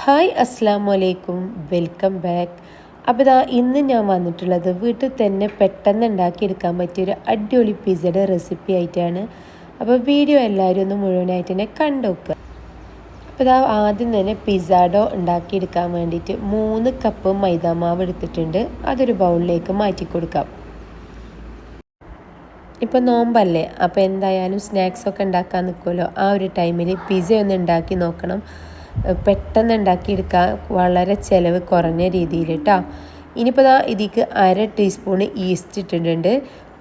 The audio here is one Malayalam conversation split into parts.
ഹായ് അസ്സാം വലൈക്കും വെൽക്കം ബാക്ക്. അപ്പോൾ ഇതാ ഇന്ന് ഞാൻ വന്നിട്ടുള്ളത് വീട്ടിൽ തന്നെ പെട്ടെന്ന് ഉണ്ടാക്കിയെടുക്കാൻ പറ്റിയൊരു അടിപൊളി പിസയുടെ റെസിപ്പി ആയിട്ടാണ്. അപ്പോൾ വീഡിയോ എല്ലാവരും ഒന്ന് മുഴുവനായിട്ട് തന്നെ കണ്ടുവെക്കുക അപ്പോൾ ഇതാ ആദ്യം തന്നെ പിസാഡോ ഉണ്ടാക്കിയെടുക്കാൻ വേണ്ടിയിട്ട് മൂന്ന് കപ്പ് മൈദാമാവ് എടുത്തിട്ടുണ്ട്. അതൊരു ബൗളിലേക്ക് മാറ്റി കൊടുക്കാം. ഇപ്പോൾ നോമ്പല്ലേ? അപ്പോൾ എന്തായാലും സ്നാക്സൊക്കെ ഉണ്ടാക്കാൻ നിൽക്കുമല്ലോ ആ ഒരു ടൈമിൽ പിസയൊന്ന് ഉണ്ടാക്കി നോക്കണം. പെട്ടെന്ന് ഉണ്ടാക്കിയെടുക്കാൻ വളരെ ചിലവ് കുറഞ്ഞ രീതിയിൽ കേട്ടോ ഇനിയിപ്പോൾ ദാ ഇതിക്ക് അര ടീസ്പൂണ് ഈസ്റ്റ് ഇട്ടിട്ടുണ്ട്.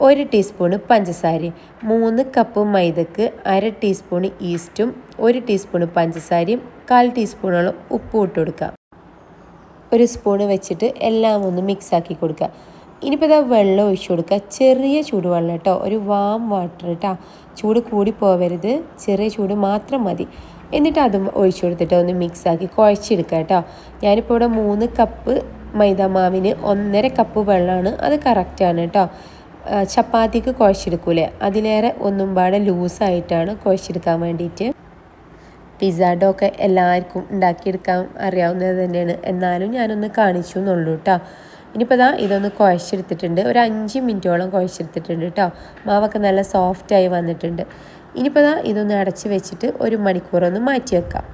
ഒരു ടീസ്പൂണ് പഞ്ചസാരയും മൂന്ന് കപ്പ് മൈദക്ക് അര ടീസ്പൂണ് ഈസ്റ്റും ഒരു ടീസ്പൂണ് പഞ്ചസാരയും കാൽ ടീസ്പൂണോളം ഉപ്പും ഇട്ട് കൊടുക്കുക ഒരു സ്പൂണ് വെച്ചിട്ട് എല്ലാം ഒന്ന് മിക്സ് ആക്കി കൊടുക്കുക ഇനിയിപ്പോൾ ഇതാ വെള്ളം ഒഴിച്ചു കൊടുക്കുക ചെറിയ ചൂടുവെള്ളം കേട്ടോ ഒരു വാം വാട്ടർ കേട്ടോ ചൂട് കൂടി പോവരുത്. ചെറിയ ചൂട് മാത്രം മതി. എന്നിട്ട് അതും ഒഴിച്ചു കൊടുത്തിട്ട് ഒന്ന് മിക്സാക്കി കുഴച്ചെടുക്കുക കേട്ടോ. ഞാനിപ്പോൾ ഇവിടെ മൂന്ന് കപ്പ് മൈദാമാവിന് ഒന്നര കപ്പ് വെള്ളമാണ്. അത് കറക്റ്റാണ് കേട്ടോ. ചപ്പാത്തിക്ക് കുഴച്ചെടുക്കൂലേ? അതിലേറെ ഒന്നും പാടെ ലൂസായിട്ടാണ് കുഴച്ചെടുക്കാൻ വേണ്ടിയിട്ട്. പിസ്സാഡോ ഒക്കെ എല്ലാവർക്കും ഉണ്ടാക്കിയെടുക്കാൻ അറിയാവുന്നത് തന്നെയാണ്. എന്നാലും ഞാനൊന്ന് കാണിച്ചു എന്നുള്ളൂ കേട്ടോ. ഇനിയിപ്പോൾ ഇതാ ഇതൊന്ന് കുഴച്ചെടുത്തിട്ടുണ്ട്. ഒരു അഞ്ച് മിനിറ്റോളം കുഴച്ചെടുത്തിട്ടുണ്ട് കേട്ടോ. മാവൊക്കെ നല്ല സോഫ്റ്റായി വന്നിട്ടുണ്ട്. ഇനിയിപ്പോൾ ഇതാ ഇതൊന്ന് അടച്ച് വെച്ചിട്ട് ഒരു മണിക്കൂറൊന്ന് മാറ്റി വെക്കാം.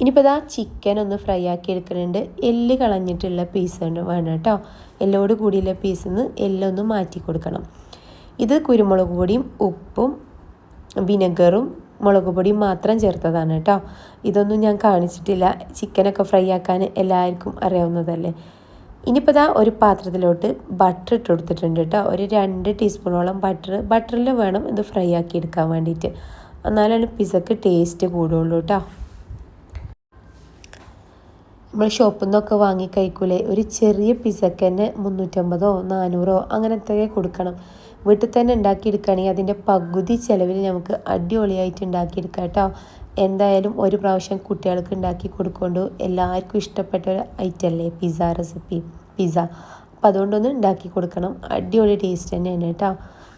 ഇനിയിപ്പോൾ ചിക്കൻ ഒന്ന് ഫ്രൈ ആക്കി എടുക്കുന്നുണ്ട്. എല്ല് കളഞ്ഞിട്ടുള്ള പീസ് വേണം കേട്ടോ. എല്ലോട് കൂടിയുള്ള പീസിൽ നിന്ന് എല്ലൊന്ന് മാറ്റി കൊടുക്കണം. ഇത് കുരുമുളക് പൊടിയും ഉപ്പും വിനെഗറും മുളക് പൊടിയും മാത്രം ചേർത്തതാണ് കേട്ടോ. ഇതൊന്നും ഞാൻ കാണിച്ചിട്ടില്ല. ചിക്കനൊക്കെ ഫ്രൈ ആക്കാൻ എല്ലാവർക്കും അറിയാവുന്നതല്ലേ? ഇനിയിപ്പോൾ ഇതാ ഒരു പാത്രത്തിലോട്ട് ബട്ടർ ഇട്ട് കൊടുത്തിട്ടുണ്ട് കേട്ടോ. ഒരു രണ്ട് ടീസ്പൂണോളം ബട്ടർ ബട്ടറിൽ വേണം ഇത് ഫ്രൈ ആക്കി എടുക്കാൻ വേണ്ടിയിട്ട് എന്നാലാണ് പിസക്ക് ടേസ്റ്റ് കൂടുള്ളൂ കേട്ടോ. നമ്മൾ ഷോപ്പിൽ നിന്നൊക്കെ വാങ്ങി കഴിക്കൂലേ? ഒരു ചെറിയ പിസക്ക് തന്നെ മുന്നൂറ്റമ്പതോ നാനൂറോ അങ്ങനത്തെ കൊടുക്കണം. വീട്ടിൽ തന്നെ ഉണ്ടാക്കിയെടുക്കുകയാണെങ്കിൽ അതിന്റെ പകുതി ചിലവിൽ നമുക്ക് അടിപൊളിയായിട്ട് ഉണ്ടാക്കിയെടുക്കാം കേട്ടോ. എന്തായാലും ഒരു പ്രാവശ്യം കുട്ടികൾക്ക് ഉണ്ടാക്കി കൊടുക്കൊണ്ടു എല്ലാവർക്കും ഇഷ്ടപ്പെട്ട ഒരു ഐറ്റം അല്ലേ? പിസ്സ റെസിപ്പി പിസ്സ അപ്പം അതുകൊണ്ടൊന്ന് ഉണ്ടാക്കി കൊടുക്കണം. അടിപൊളി ടേസ്റ്റ് തന്നെയാണ് കേട്ടോ.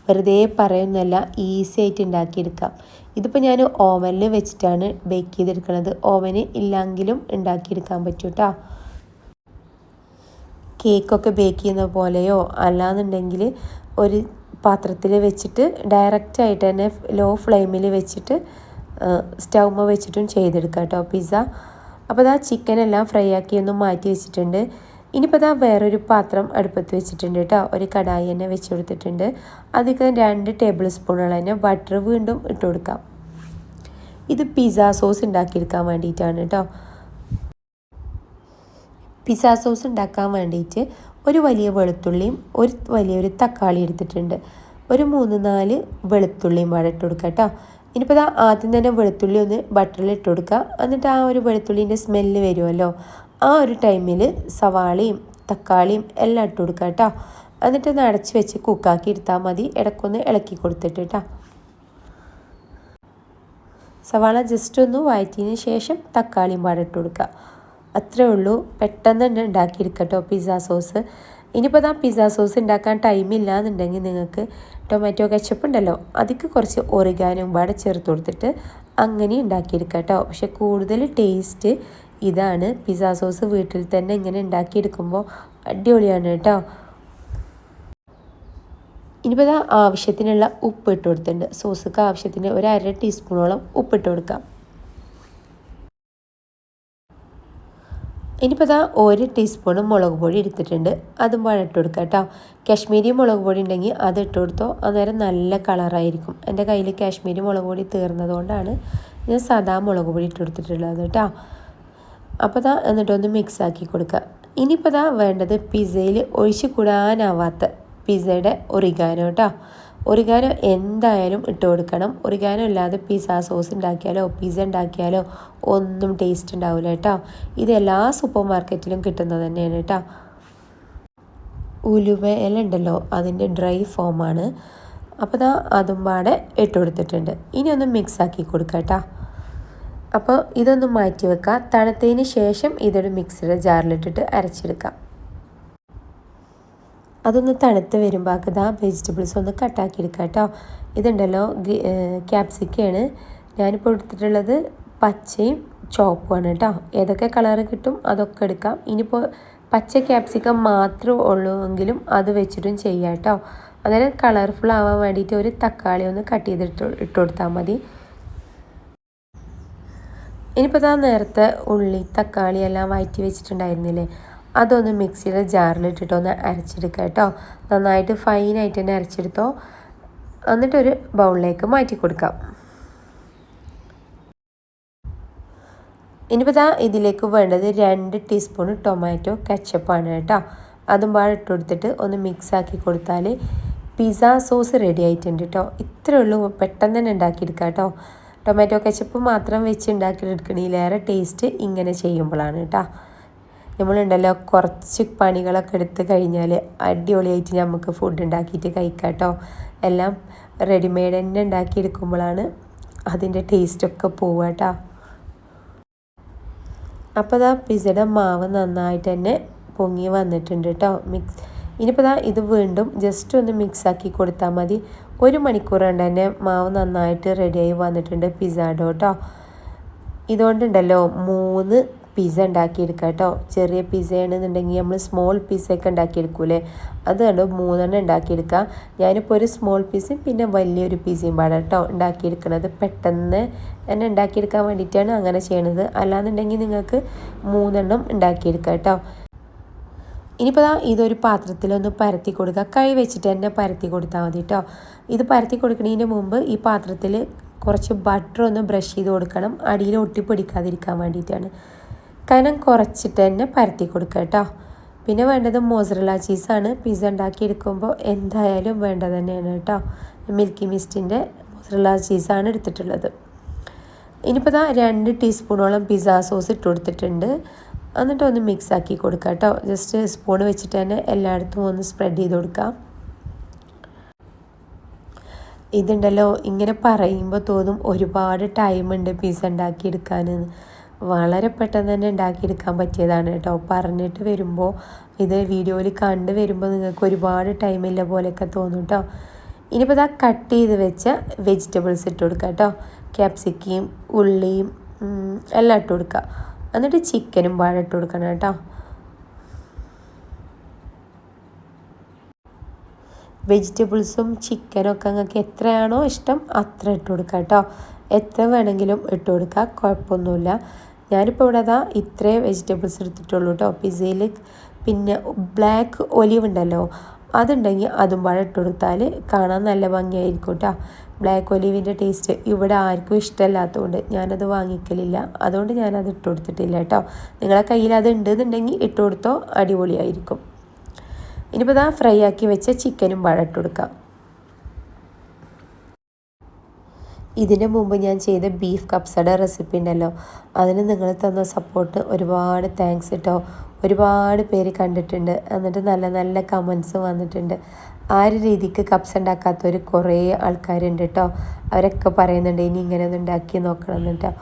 വെറുതെ പറയുന്നല്ല ഈസി ആയിട്ട് ഉണ്ടാക്കിയെടുക്കാം. ഇതിപ്പോൾ ഞാൻ ഓവനിൽ വെച്ചിട്ടാണ് ബേക്ക് ചെയ്തെടുക്കുന്നത് ഓവന് ഇല്ലെങ്കിലും ഉണ്ടാക്കിയെടുക്കാൻ പറ്റും കേട്ടോ കേക്കൊക്കെ ബേക്ക് ചെയ്യുന്ന പോലെയോ അല്ലാന്നുണ്ടെങ്കിൽ ഒരു പാത്രത്തിൽ വെച്ചിട്ട് ഡയറക്റ്റായിട്ട് തന്നെ ലോ ഫ്ലെയിമിൽ വെച്ചിട്ട് സ്റ്റൗമ വെച്ചിട്ടും ചെയ്തെടുക്കാം കേട്ടോ പിസ്സ അപ്പോൾ അത് ചിക്കൻ എല്ലാം ഫ്രൈ ആക്കി ഒന്ന് മാറ്റി വെച്ചിട്ടുണ്ട്. ഇനിയിപ്പോൾ ഇതാ വേറൊരു പാത്രം അടുപ്പത്ത് വെച്ചിട്ടുണ്ട് കേട്ടോ ഒരു കടായി തന്നെ വെച്ച് കൊടുത്തിട്ടുണ്ട്. അതിക്ക് രണ്ട് ടേബിൾ സ്പൂണുകൾ തന്നെ ബട്ടർ വീണ്ടും ഇട്ട് കൊടുക്കാം. ഇത് പിസ്സ സോസ് ഉണ്ടാക്കിയെടുക്കാൻ വേണ്ടിയിട്ടാണ് കേട്ടോ പിസ്സ സോസ് ഉണ്ടാക്കാൻ വേണ്ടിയിട്ട് ഒരു വലിയ വെളുത്തുള്ളിയും ഒരു വലിയൊരു തക്കാളി എടുത്തിട്ടുണ്ട്. ഒരു മൂന്ന് നാല് വെളുത്തുള്ളിയും വഴട്ട് കൊടുക്കുക കേട്ടോ ഇനിയിപ്പോൾ ആദ്യം തന്നെ വെളുത്തുള്ളി ഒന്ന് ബട്ടറിൽ ഇട്ട് കൊടുക്കുക. എന്നിട്ട് ആ ഒരു വെളുത്തുള്ളീന്റെ സ്മെല്ല് വരുമല്ലോ. ആ ഒരു ടൈമിൽ സവാളയും തക്കാളിയും എല്ലാം ഇട്ട് കൊടുക്കുക കേട്ടോ. എന്നിട്ട് ഒന്ന് അടച്ച് വെച്ച് കുക്കാക്കി എടുത്താൽ മതി. ഇടയ്ക്കൊന്ന് ഇളക്കി കൊടുത്തിട്ട് കേട്ടോ. സവാള ജസ്റ്റ് ഒന്ന് വഴറ്റിയതിന് ശേഷം തക്കാളിയും പാടിട്ട് കൊടുക്കുക. അത്രേ ഉള്ളൂ. പെട്ടെന്ന് തന്നെ ഉണ്ടാക്കിയെടുക്കട്ടോ പിസ്സ സോസ് ഇനിയിപ്പോൾ ഇതാ പിസ്സ സോസ് ഉണ്ടാക്കാൻ ടൈമില്ല എന്നുണ്ടെങ്കിൽ നിങ്ങൾക്ക് ടൊമാറ്റോ കെച്ചപ്പ് ഉണ്ടല്ലോ അതിക്ക് കുറച്ച് ഒറിഗാനും പാടെ ചേർത്ത് കൊടുത്തിട്ട് അങ്ങനെ ഉണ്ടാക്കിയെടുക്കാം കേട്ടോ. പക്ഷെ കൂടുതൽ ടേസ്റ്റ് ഇതാണ് പിസ സോസ് വീട്ടിൽ തന്നെ ഇങ്ങനെ ഉണ്ടാക്കിയെടുക്കുമ്പോൾ അടിപൊളിയാണ് കേട്ടോ. ഇനിയിപ്പോൾ ഇതാ ആവശ്യത്തിനുള്ള ഉപ്പ് ഇട്ട് കൊടുത്തിട്ടുണ്ട്. സോസൊക്കെ ആവശ്യത്തിന് ഒരു അര ടീസ്പൂണോളം ഉപ്പ് ഉപ്പിട്ട് കൊടുക്കാം. ഇനിയിപ്പോൾ ഇതാ ഒരു ടീസ്പൂൺ മുളക് പൊടി എടുത്തിട്ടുണ്ട്. അതും വഴട്ട് കൊടുക്കുക കേട്ടോ. കാശ്മീരി മുളക് പൊടി ഉണ്ടെങ്കിൽ അത് ഇട്ട് കൊടുത്തോ? അന്നേരം നല്ല കളറായിരിക്കും. എന്റെ കയ്യിൽ കാശ്മീരി മുളക് പൊടി തീർന്നതുകൊണ്ടാണ് ഞാൻ സാധാ മുളക് പൊടി ഇട്ട് കൊടുത്തിട്ടുള്ളത് കേട്ടോ. അപ്പോൾ എന്നിട്ട് എന്നിട്ടൊന്ന് മിക്സ് ആക്കി കൊടുക്കുക ഇനിയിപ്പോൾ ദാ വേണ്ടത് പിസ്സയിൽ ഒഴിച്ച് കൂടാനാവാത്ത പിസ്സയുടെ ഒറിഗാനോ കേട്ടോ ഒറിഗാനോ എന്തായാലും ഇട്ട് കൊടുക്കണം. ഒറിഗാനോ ഇല്ലാതെ പിസ്സ സോസ് ഉണ്ടാക്കിയാലോ പിസ്സ ഉണ്ടാക്കിയാലോ ഒന്നും ടേസ്റ്റ് ഉണ്ടാവില്ല കേട്ടോ ഇത് എല്ലാ സൂപ്പർ മാർക്കറ്റിലും കിട്ടുന്നത് തന്നെയാണ് കേട്ടോ ഉലുവ ഉണ്ടല്ലോ അതിന്റെ ഡ്രൈ ഫോമാണ് അപ്പോൾ ദാ അതും പാടെ ഇട്ട് കൊടുത്തിട്ടുണ്ട്. ഇനി ഒന്ന് മിക്സ് ആക്കി കൊടുക്കാം കേട്ടോ അപ്പോൾ ഇതൊന്ന് മാറ്റി വെക്കുക തണുത്തതിന് ശേഷം ഇതൊരു മിക്സിയുടെ ജാറിലിട്ടിട്ട് അരച്ചെടുക്കാം. അതൊന്ന് തണുത്ത് വരുമ്പോൾ അത് ആ വെജിറ്റബിൾസ് ഒന്ന് കട്ടാക്കി എടുക്കുക കേട്ടോ ഇതുണ്ടല്ലോ ക്യാപ്സിക്കയാണ് ഞാനിപ്പോൾ എടുത്തിട്ടുള്ളത് പച്ചയും ചോപ്പുമാണ് കേട്ടോ ഏതൊക്കെ കളറ് കിട്ടും അതൊക്കെ എടുക്കാം. ഇനിയിപ്പോൾ പച്ച ക്യാപ്സിക്കം മാത്രമേ ഉള്ളൂ എങ്കിലും അത് വെച്ചിട്ടും ചെയ്യാം കേട്ടോ അങ്ങനെ കളർഫുൾ ആവാൻ വേണ്ടിയിട്ട് ഒരു തക്കാളി ഒന്ന് കട്ട് ചെയ്തിട്ട് ഇട്ട് കൊടുത്താൽ മതി. ഇനിയിപ്പോൾ ഇതാ നേരത്തെ ഉള്ളി തക്കാളി എല്ലാം വയറ്റി വെച്ചിട്ടുണ്ടായിരുന്നില്ലേ? അതൊന്ന് മിക്സിയുടെ ജാറിലിട്ടിട്ട് ഒന്ന് അരച്ചെടുക്കുക കേട്ടോ. നന്നായിട്ട് ഫൈനായിട്ട് തന്നെ അരച്ചെടുത്തോ. എന്നിട്ടൊരു ബൗളിലേക്ക് മാറ്റി കൊടുക്കാം. ഇനിയിപ്പോൾ ഇതാ ഇതിലേക്ക് വേണ്ടത് രണ്ട് ടീസ്പൂൺ ടൊമാറ്റോ കച്ചപ്പാണ് കേട്ടോ. അതും പാടെ ഇട്ട് കൊടുത്തിട്ട് ഒന്ന് മിക്സ് ആക്കി കൊടുത്താൽ പിസ്സ സോസ് റെഡി ആയിട്ടുണ്ട് കേട്ടോ. ഇത്രയേ ഉള്ളൂ. പെട്ടെന്ന് തന്നെ ഉണ്ടാക്കിയെടുക്കാം കേട്ടോ. ടൊമാറ്റോ കച്ചപ്പ് മാത്രം വെച്ച് ഉണ്ടാക്കിയെടുക്കണേലേറെ ടേസ്റ്റ് ഇങ്ങനെ ചെയ്യുമ്പോഴാണ് കേട്ടോ നമ്മളുണ്ടല്ലോ കുറച്ച് പണികളൊക്കെ എടുത്ത് കഴിഞ്ഞാൽ അടിപൊളിയായിട്ട് നമുക്ക് ഫുഡ് ഉണ്ടാക്കിയിട്ട് കഴിക്കാം കേട്ടോ എല്ലാം റെഡിമെയ്ഡ് തന്നെ ഉണ്ടാക്കിയെടുക്കുമ്പോഴാണ് അതിന്റെ ടേസ്റ്റൊക്കെ പോവുക കേട്ടോ അപ്പോൾ ഇതാ പിസയുടെ മാവ് നന്നായിട്ട് തന്നെ പൊങ്ങി വന്നിട്ടുണ്ട് കേട്ടോ മിക്സ് ഇനിയിപ്പോൾ ഇതാ ഇത് വീണ്ടും ജസ്റ്റ് ഒന്ന് മിക്സാക്കി കൊടുത്താൽ മതി. ഒരു മണിക്കൂർ കൊണ്ട് തന്നെ മാവ് നന്നായിട്ട് റെഡിയായി വന്നിട്ടുണ്ട് പിസ്സ കേട്ടോ. ഇതുകൊണ്ടുണ്ടല്ലോ മൂന്ന് പിസ്സ ഉണ്ടാക്കിയെടുക്കുക കേട്ടോ. ചെറിയ പിസ്സയാണെന്നുണ്ടെങ്കിൽ നമ്മൾ സ്മോൾ പിസ്സയൊക്കെ ഉണ്ടാക്കിയെടുക്കൂലേ അത് കണ്ടോ? മൂന്നെണ്ണം ഉണ്ടാക്കിയെടുക്കുക. ഞാനിപ്പോൾ ഒരു സ്മോൾ പീസും പിന്നെ വലിയൊരു പിസ്സയും പാടാം കേട്ടോ ഉണ്ടാക്കിയെടുക്കുന്നത്. പെട്ടെന്ന് തന്നെ ഉണ്ടാക്കിയെടുക്കാൻ വേണ്ടിയിട്ടാണ് അങ്ങനെ ചെയ്യണത്. അല്ലാന്നുണ്ടെങ്കിൽ നിങ്ങൾക്ക് മൂന്നെണ്ണം ഉണ്ടാക്കിയെടുക്കുക കേട്ടോ. ഇനിയിപ്പോൾ ഇതൊരു പാത്രത്തിലൊന്ന് പരത്തി കൊടുക്കുക കൈ വെച്ചിട്ട് തന്നെ പരത്തി കൊടുത്താൽ മതി കേട്ടോ ഇത് പരത്തി കൊടുക്കുന്നതിന് മുമ്പ് ഈ പാത്രത്തിൽ കുറച്ച് ബട്ടർ ഒന്ന് ബ്രഷ് ചെയ്ത് കൊടുക്കണം. അടിയിൽ ഒട്ടിപ്പിടിക്കാതിരിക്കാൻ വേണ്ടിയിട്ടാണ് കനം കുറച്ചിട്ട് തന്നെ പരത്തി കൊടുക്കുക കേട്ടോ പിന്നെ വേണ്ടത് മോസറല ചീസാണ് പിസ്സ ഉണ്ടാക്കിയെടുക്കുമ്പോൾ എന്തായാലും വേണ്ടത് തന്നെയാണ് കേട്ടോ മിൽക്കി മിസ്റ്റിന്റെ മോസറല ചീസാണ് എടുത്തിട്ടുള്ളത്. ഇനിയിപ്പോൾ രണ്ട് ടീസ്പൂണോളം പിസ്സ സോസ് ഇട്ട് കൊടുത്തിട്ടുണ്ട്. എന്നിട്ട് ഒന്ന് മിക്സ് ആക്കി കൊടുക്കുക കേട്ടോ. ജസ്റ്റ് സ്പൂൺ വെച്ചിട്ട് തന്നെ എല്ലായിടത്തും ഒന്ന് സ്പ്രെഡ് ചെയ്ത് കൊടുക്കാം. ഇതുണ്ടല്ലോ ഇങ്ങനെ പറയുമ്പോൾ തോന്നും ഒരുപാട് ടൈമുണ്ട് പിസ്സ ഉണ്ടാക്കിയെടുക്കാനെന്ന് വളരെ പെട്ടെന്ന് തന്നെ ഉണ്ടാക്കിയെടുക്കാൻ പറ്റിയതാണ് കേട്ടോ. പറഞ്ഞിട്ട് വരുമ്പോൾ ഇത് വീഡിയോയിൽ കണ്ട് വരുമ്പോൾ നിങ്ങൾക്ക് ഒരുപാട് ടൈമില്ല പോലെയൊക്കെ തോന്നും കേട്ടോ. ഇനിയിപ്പോൾ ഇതാ കട്ട് ചെയ്ത് വെച്ച വെജിറ്റബിൾസ് ഇട്ട് കൊടുക്കുക കേട്ടോ. ക്യാപ്സിക്കയും ഉള്ളിയും എല്ലാം ഇട്ട് കൊടുക്കുക എന്നിട്ട് ചിക്കനും വാഴ ഇട്ട് കൊടുക്കണം കേട്ടോ. വെജിറ്റബിൾസും ചിക്കനും ഒക്കെ നിങ്ങൾക്ക് എത്രയാണോ ഇഷ്ടം അത്ര ഇട്ട് കൊടുക്കുക കേട്ടോ. എത്ര വേണമെങ്കിലും ഇട്ട് കൊടുക്കുക കുഴപ്പമൊന്നുമില്ല. ഞാനിപ്പോൾ ഇവിടെ അതാ ഇത്രേ വെജിറ്റബിൾസ് എടുത്തിട്ടുള്ളൂ കേട്ടോ. പിസയിൽ പിന്നെ ബ്ലാക്ക് ഒലിവ് ഉണ്ടല്ലോ അതുണ്ടെങ്കിൽ അതും പാടെ ഇട്ട് കൊടുത്താൽ കാണാൻ നല്ല ഭംഗിയായിരിക്കും കേട്ടോ ബ്ലാക്ക് ഒലീവിന്റെ ടേസ്റ്റ് ഇവിടെ ആർക്കും ഇഷ്ടമല്ലാത്തതുകൊണ്ട് ഞാനത് വാങ്ങിക്കലില്ല. അതുകൊണ്ട് ഞാനത് ഇട്ട് കൊടുത്തിട്ടില്ല കേട്ടോ. നിങ്ങളെ കയ്യിൽ അത് ഉണ്ടെന്നുണ്ടെങ്കിൽ ഇട്ട് കൊടുത്തോ അടിപൊളിയായിരിക്കും. ഇനിയിപ്പോൾ ഇതാ ഫ്രൈ ആക്കി വെച്ച ചിക്കനും പാടെ ഇട്ട് കൊടുക്കാം. ഇതിന് മുമ്പ് ഞാൻ ചെയ്ത ബീഫ് കപ്സയുടെ റെസിപ്പി ഉണ്ടല്ലോ. അതിന് നിങ്ങൾ തന്ന സപ്പോർട്ട് ഒരുപാട് താങ്ക്സ് കേട്ടോ ഒരുപാട് പേര് കണ്ടിട്ടുണ്ട്. എന്നിട്ട് നല്ല നല്ല കമൻസ് വന്നിട്ടുണ്ട്. ആ ഒരു രീതിക്ക് കപ്സ് ഉണ്ടാക്കാത്തവർ കുറേ ആൾക്കാരുണ്ട് കേട്ടോ അവരൊക്കെ പറയുന്നുണ്ട് ഇനി ഇങ്ങനെ ഒന്ന് ഉണ്ടാക്കി നോക്കണം എന്നിട്ടോ.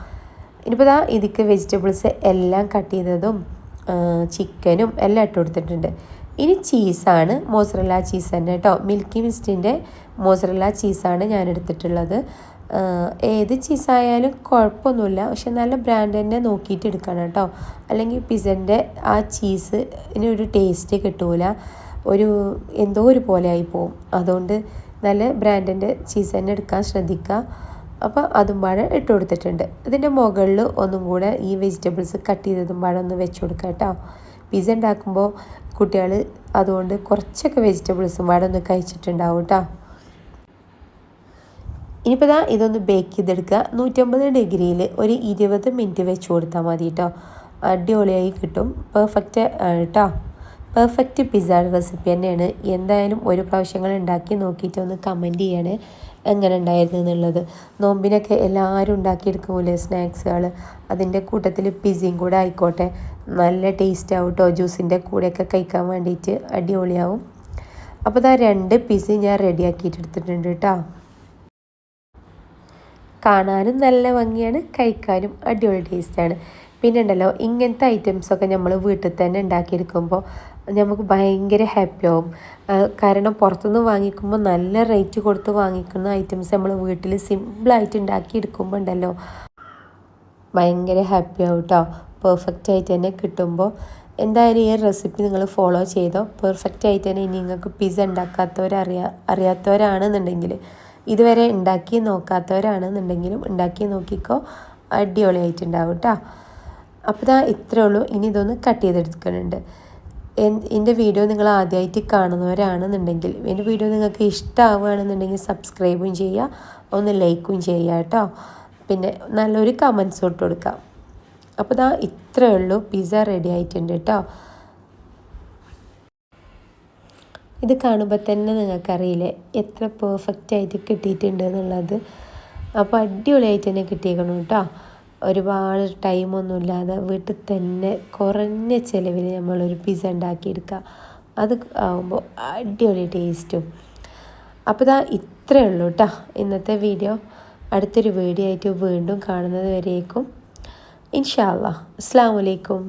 ഇനിയിപ്പോൾ ഇതാ ഇതിക്ക് വെജിറ്റബിൾസ് എല്ലാം കട്ട് ചെയ്തതും ചിക്കനും എല്ലാം ഇട്ട് കൊടുത്തിട്ടുണ്ട്. ഇനി ചീസാണ് മോസറല്ല ചീസ് തന്നെ കേട്ടോ മിൽക്കി മിസ്റ്റിന്റെ മോസറല്ല ചീസാണ് ഞാൻ എടുത്തിട്ടുള്ളത്. ഏത് ചീസായാലും കുഴപ്പമൊന്നുമില്ല. പക്ഷെ നല്ല ബ്രാൻഡ് തന്നെ നോക്കിയിട്ട് എടുക്കണം കേട്ടോ. അല്ലെങ്കിൽ പിസന്റെ ആ ചീസ് ഒരു ടേസ്റ്റ് കിട്ടൂല. ഒരു എന്തോ ഒരു പോലെ ആയി പോവും അതുകൊണ്ട് നല്ല ബ്രാൻഡിന്റെ ചീസ് തന്നെ എടുക്കാൻ ശ്രദ്ധിക്കുക. അപ്പോൾ അതും പാടെ ഇട്ട് കൊടുത്തിട്ടുണ്ട്. ഇതിന്റെ മുകളിൽ ഒന്നും കൂടെ ഈ വെജിറ്റബിൾസ് കട്ട് ചെയ്തതും പാടെ ഒന്ന് വെച്ച് കൊടുക്കുക കേട്ടോ. പിസ്സ ഉണ്ടാക്കുമ്പോൾ കുട്ടികൾ അതുകൊണ്ട് കുറച്ചൊക്കെ വെജിറ്റബിൾസും പാടെ ഒന്ന് കഴിച്ചിട്ടുണ്ടാവും കേട്ടോ. ഇനിയിപ്പോൾ ഇതാ ഇതൊന്ന് ബേക്ക് ചെയ്തെടുക്കുക. നൂറ്റമ്പത് ഡിഗ്രിയിൽ ഒരു ഇരുപത് മിനിറ്റ് വെച്ച് കൊടുത്താൽ മതി കേട്ടോ അടിപൊളിയായി കിട്ടും. പെർഫെക്റ്റ് കേട്ടോ പെർഫെക്റ്റ് പിസ്സ റെസിപ്പി തന്നെയാണ്. എന്തായാലും ഒരു പ്രാവശ്യങ്ങൾ ഉണ്ടാക്കി നോക്കിയിട്ട് ഒന്ന് കമന്റ് ചെയ്യണേ എങ്ങനെ ഉണ്ടായിരുന്നു എന്നുള്ളത്. നോമ്പിനൊക്കെ എല്ലാവരും ഉണ്ടാക്കിയെടുക്കുമല്ലേ സ്നാക്സുകൾ അതിന്റെ കൂട്ടത്തിൽ പിസ്സയും കൂടെ ആയിക്കോട്ടെ. നല്ല ടേസ്റ്റ് ആവും കേട്ടോ ജ്യൂസിന്റെ കൂടെയൊക്കെ കഴിക്കാൻ വേണ്ടിയിട്ട്. അടിപൊളിയാവും. അപ്പോൾ ഇതാ രണ്ട് പിസ്സ ഞാൻ റെഡിയാക്കിയിട്ട് എടുത്തിട്ടുണ്ട് കേട്ടോ കാണാനും നല്ല ഭംഗിയാണ് കഴിക്കാനും അടിപൊളി ടേസ്റ്റാണ് പിന്നെ ഉണ്ടല്ലോ ഇങ്ങനത്തെ ഐറ്റംസൊക്കെ നമ്മൾ വീട്ടിൽ തന്നെ ഉണ്ടാക്കിയെടുക്കുമ്പോൾ നമുക്ക് ഭയങ്കര ഹാപ്പി ആവും. കാരണം പുറത്തുനിന്ന് വാങ്ങിക്കുമ്പോൾ നല്ല റേറ്റ് കൊടുത്ത് വാങ്ങിക്കുന്ന ഐറ്റംസ് നമ്മൾ വീട്ടിൽ സിമ്പിളായിട്ട് ഉണ്ടാക്കിയെടുക്കുമ്പോൾ ഉണ്ടല്ലോ ഭയങ്കര ഹാപ്പി ആവും കേട്ടോ പെർഫെക്റ്റ് ആയിട്ട് തന്നെ കിട്ടുമ്പോൾ എന്തായാലും ഈ റെസിപ്പി നിങ്ങൾ ഫോളോ ചെയ്തോ. പെർഫെക്റ്റ് ആയിട്ട് തന്നെ ഇനി നിങ്ങൾക്ക് പിസ്സ ഉണ്ടാക്കാത്തവരറിയാ അറിയാത്തവരാണെന്നുണ്ടെങ്കിൽ ഇതുവരെ ഉണ്ടാക്കി നോക്കാത്തവരാണെന്നുണ്ടെങ്കിലും ഉണ്ടാക്കി നോക്കിക്കോ. അടിപൊളിയായിട്ടുണ്ടാവും കേട്ടോ അപ്പോൾ ഇതാ ഇത്രേ ഉള്ളൂ. ഇനി ഇതൊന്ന് കട്ട് ചെയ്തെടുക്കുന്നുണ്ട് എന്റെ വീഡിയോ നിങ്ങൾ ആദ്യമായിട്ട് കാണുന്നവരാണെന്നുണ്ടെങ്കിൽ എന്റെ വീഡിയോ നിങ്ങൾക്ക് ഇഷ്ടമാവുകയാണെന്നുണ്ടെങ്കിൽ സബ്സ്ക്രൈബും ചെയ്യുക. ഒന്ന് ലൈക്കും ചെയ്യുക കേട്ടോ പിന്നെ നല്ലൊരു കമൻസ് ഇട്ട് കൊടുക്കാം അപ്പോൾ ഇതാ ഇത്രയേ ഉള്ളൂ. പിസ്സ റെഡി ആയിട്ടുണ്ട് കേട്ടോ ഇത് കാണുമ്പോൾ തന്നെ നിങ്ങൾക്കറിയില്ലേ എത്ര പെർഫെക്റ്റ് ആയിട്ട് കിട്ടിയിട്ടുണ്ട് എന്നുള്ളത്. അപ്പോൾ അടിപൊളിയായിട്ട് തന്നെ കിട്ടിയേക്കണം കേട്ടോ ഒരുപാട് ടൈമൊന്നുമില്ലാതെ വീട്ടിൽ തന്നെ കുറഞ്ഞ ചിലവിൽ നമ്മളൊരു പിസ്സ ഉണ്ടാക്കിയെടുക്കുക അത് ആകുമ്പോൾ അടിപൊളി ടേസ്റ്റും അപ്പോൾ ഇതാ ഇത്രയേ ഉള്ളൂ കേട്ടോ ഇന്നത്തെ വീഡിയോ അടുത്തൊരു വീഡിയോ ആയിട്ട് വീണ്ടും കാണുന്നത് വരേക്കും. ഇൻഷാ വലൈക്കും